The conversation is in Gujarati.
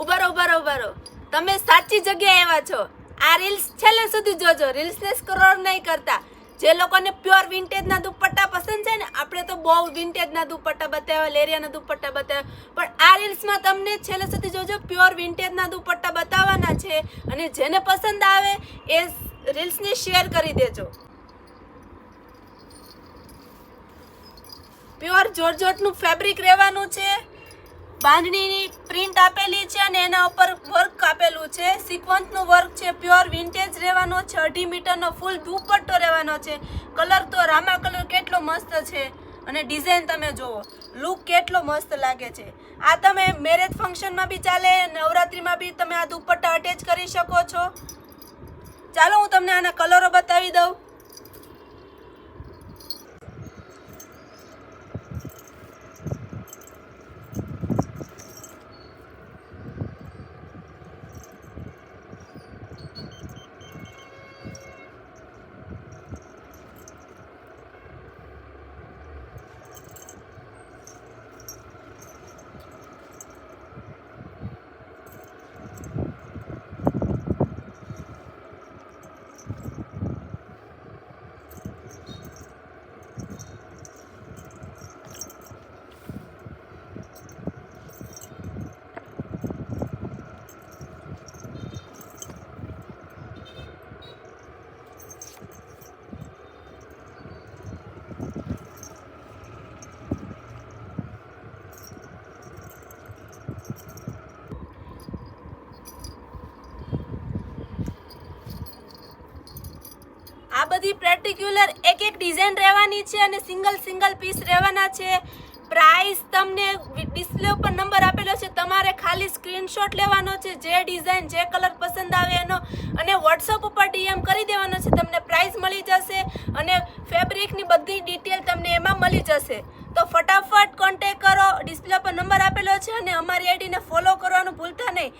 ઉભારો ઉભારો ઉભારો તમે સાચી જગ્યાએ આવ્યા છો. આ રીલ્સ છેલ્લે સુધી જોજો. રીલ્સને સ્ક્રોલ નહીં કરતા. જે લોકોને પ્યોર વિન્ટેજના દુપટ્ટા પસંદ છે ને, આપણે તો બહુ વિન્ટેજના દુપટ્ટા બતાવ્યા, લેરિયાના દુપટ્ટા બતાવ્યા. પણ આ રીલ્સમાં તમને છેલ્લે સુધી જોજો પ્યોર વિન્ટેજના દુપટ્ટા બતાવવાના છે. અને જેને પસંદ આવે, એ રીલ્સને શેર કરી દેજો. પ્યોર જોર્જોટનું ફેબ્રિક રહેવાનું છે. બાંધણીની પ્રિન્ટ આપેલી છે અને એના ઉપર વર્ક આપેલું છે. સિક્વન્સનું વર્ક છે. પ્યોર વિન્ટેજ રહેવાનો છે. અઢી મીટરનો ફૂલ દુપટ્ટો રહેવાનો છે. કલર તો રામા કલર કેટલો મસ્ત છે. અને ડિઝાઇન તમે જુઓ. લુક કેટલો મસ્ત લાગે છે. આ તમે મેરેજ ફંક્શનમાં બી ચાલે, નવરાત્રિમાં બી તમે આ દુપટ્ટા અટેચ કરી શકો છો. ચાલો હું તમને આના કલરો બતાવી દઉં. આ બધી પર્ટિક્યુલર એક એક ડિઝાઇન રહેવાની છે અને સિંગલ સિંગલ પીસ રહેવાના છે. પ્રાઇસ તમને ડિસ્પ્લે ઉપર નંબર આપેલો છે. તમારે ખાલી સ્ક્રીનશોટ લેવાનો છે, જે ડિઝાઇન જે કલર પસંદ આવે એનો. અને વોટ્સઅપ ઉપર ડીએમ કરી દેવાનો છે, તમને પ્રાઇસ મળી જશે અને ફેબ્રિકની બધી ડિટેલ તમને એમાં મળી જશે. તો ફટાફટ કોન્ટેક કરો ડિસ્પ્લે પર નંબર આપેલો છે અને અમારી આઈડીને ફોલો કરવાનું ભૂલતા નહીં.